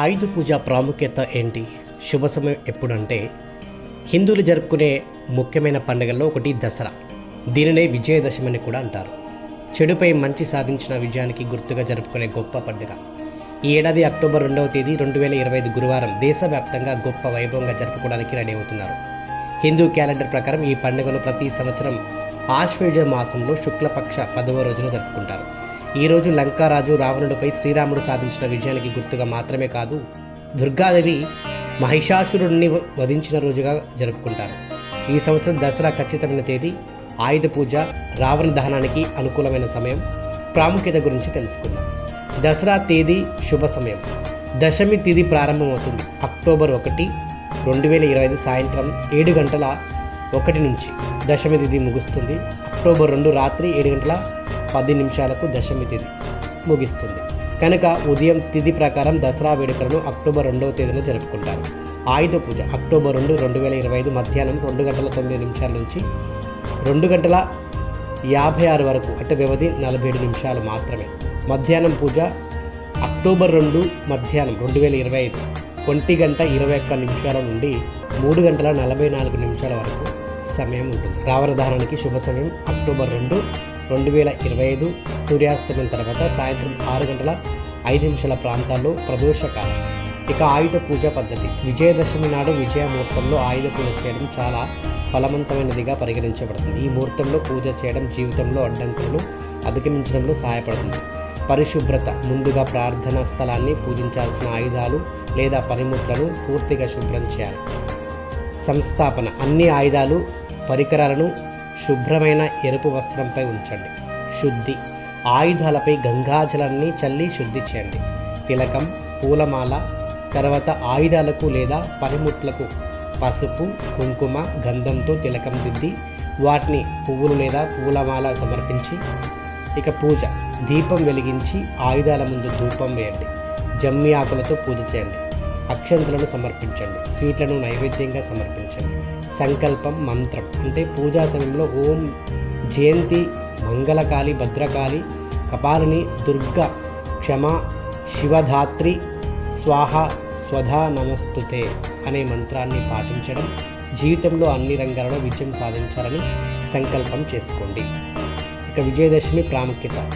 ఆయుధ పూజ ప్రాముఖ్యత ఏంటి? శుభ సమయం ఎప్పుడంటే హిందువులు జరుపుకునే ముఖ్యమైన పండుగల్లో ఒకటి దసరా. దీనినే విజయదశమి అని కూడా అంటారు. చెడుపై మంచి సాధించిన విజయానికి గుర్తుగా జరుపుకునే గొప్ప పండుగ. ఈ ఏడాది అక్టోబర్ రెండవ తేదీ రెండు వేల ఇరవై ఐదు గురువారం దేశవ్యాప్తంగా గొప్ప వైభవంగా జరుపుకోవడానికి రెడీ అవుతున్నారు. హిందూ క్యాలెండర్ ప్రకారం ఈ పండుగను ప్రతి సంవత్సరం ఆశ్వేజ మాసంలో శుక్లపక్ష పదవ రోజున జరుపుకుంటారు. ఈ రోజు లంకారాజు రావణుడిపై శ్రీరాముడు సాధించిన విజయానికి గుర్తుగా మాత్రమే కాదు దుర్గాదేవి మహిషాసురుడిని వధించిన రోజుగా జరుపుకుంటారు. ఈ సంవత్సరం దసరా ఖచ్చితమైన తేదీ ఆయుధ పూజ రావణ దహనానికి అనుకూలమైన సమయం ప్రాముఖ్యత గురించి తెలుసుకుందాం. దసరా తేదీ శుభ సమయం. దశమి తేదీ ప్రారంభమవుతుంది అక్టోబర్ ఒకటి రెండు వేల ఇరవై ఐదు సాయంత్రం ఏడు గంటల ఒకటి నుంచి. దశమి తేదీ ముగుస్తుంది అక్టోబర్ రెండు రాత్రి ఏడు గంటల పది నిమిషాలకు దశమి తిథి ముగిస్తుంది. కనుక ఉదయం తిథి ప్రకారం దసరా వేడుకలను అక్టోబర్ రెండవ తేదీన జరుపుకుంటారు. ఆయుధ పూజ అక్టోబర్ రెండు రెండు వేల ఇరవై ఐదు మధ్యాహ్నం రెండు గంటల తొమ్మిది నిమిషాల నుంచి రెండు గంటల యాభై ఆరు వరకు అంటే వ్యవధి నలభై ఏడు నిమిషాలు మాత్రమే. మధ్యాహ్నం పూజ అక్టోబర్ రెండు మధ్యాహ్నం రెండు వేల ఇరవై ఐదు ఒంటి గంట ఇరవై ఒక్క నిమిషాల నుండి మూడు గంటల నలభై నాలుగు నిమిషాల వరకు సమయం ఉంటుంది. రావణ దహనానికి శుభ సమయం అక్టోబర్ రెండు రెండు వేల ఇరవై ఐదు సూర్యాస్తమయం తర్వాత సాయంత్రం ఆరు గంటల ఐదు నిమిషాల ప్రాంతాల్లో ప్రదోషకాలం. ఇక ఆయుధ పూజ పద్ధతి. విజయదశమి నాడు విజయ ముహూర్తంలో ఆయుధ పూజ చేయడం చాలా ఫలవంతమైనదిగా పరిగణించబడుతుంది. ఈ ముహూర్తంలో పూజ చేయడం జీవితంలో అడ్డంకులను అధిగమించడంలో సహాయపడుతుంది. పరిశుభ్రత ముందుగా ప్రార్థనా స్థలాన్ని పూజించాల్సిన ఆయుధాలు లేదా పనిముట్లను పూర్తిగా శుభ్రం చేయాలి. సంస్థాపన. అన్ని ఆయుధాలు పరికరాలను శుభ్రమైన ఎరుపు వస్త్రంపై ఉంచండి. శుద్ధి. ఆయుధాలపై గంగాజలాన్ని చల్లి శుద్ధి చేయండి. తిలకం పూలమాల తర్వాత ఆయుధాలకు లేదా పనిముట్లకు పసుపు కుంకుమ గంధంతో తిలకం దిద్ది వాటిని పువ్వులు లేదా పూలమాల సమర్పించి ఇక పూజ. దీపం వెలిగించి ఆయుధాల ముందు ధూపం వేయండి. జమ్మి ఆకులతో పూజ చేయండి. అక్షంతలను సమర్పించండి. స్వీట్లను నైవేద్యంగా సమర్పించండి. సంకల్పం మంత్రం. అంటే పూజా సమయంలో ఓం జయంతి మంగళకాళి భద్రకాళి కపాలిని దుర్గ క్షమ శివధాత్రి స్వాహ స్వధా నమస్తుతే అనే మంత్రాన్ని పాటించడం జీవితంలో అన్ని రంగాలలో విజయం సాధించాలని సంకల్పం చేసుకోండి. ఇక విజయదశమి ప్రాముఖ్యత.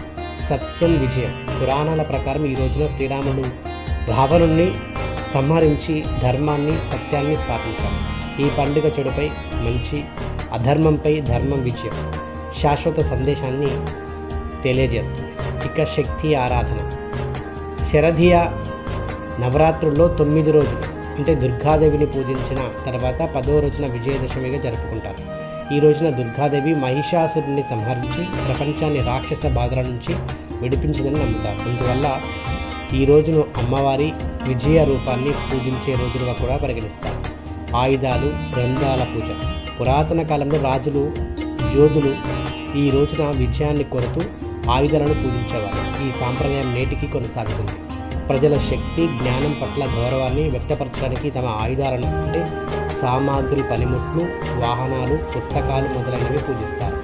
సత్యం విజయం. పురాణాల ప్రకారం ఈ రోజున శ్రీరాముడు రావణుణ్ణి సంహరించి ధర్మాన్ని సత్యాన్ని స్థాపించారు ఈ పండుగ చెడుపై మంచి అధర్మంపై ధర్మం విజయం శాశ్వత సందేశాన్ని తెలియజేస్తుంది. ఇక శక్తి ఆరాధన. శరధియ నవరాత్రుల్లో తొమ్మిది రోజులు అంటే దుర్గాదేవిని పూజించిన తర్వాత పదో రోజున విజయదశమిగా జరుపుకుంటారు. ఈ రోజున దుర్గాదేవి మహిషాసురుని సంహరించి ప్రపంచాన్ని రాక్షస బాధల నుంచి విడిపించిందని నమ్ముతారు. అందువల్ల ఈ రోజును అమ్మవారి విజయ రూపాన్ని పూజించే రోజులుగా కూడా పరిగణిస్తారు. ఆయుధాలు గ్రంథాల పూజ. పురాతన కాలంలో రాజులు యోధులు ఈ రోజున విజయాన్ని కొరుతూ ఆయుధాలను పూజించేవారు. ఈ సాంప్రదాయం నేటికి కొనసాగుతుంది. ప్రజల శక్తి జ్ఞానం పట్ల గౌరవాన్ని వ్యక్తపరచడానికి తమ ఆయుధాలను అంటే సామాగ్రి పనిముట్లు వాహనాలు పుస్తకాలు మొదలైనవి పూజిస్తారు.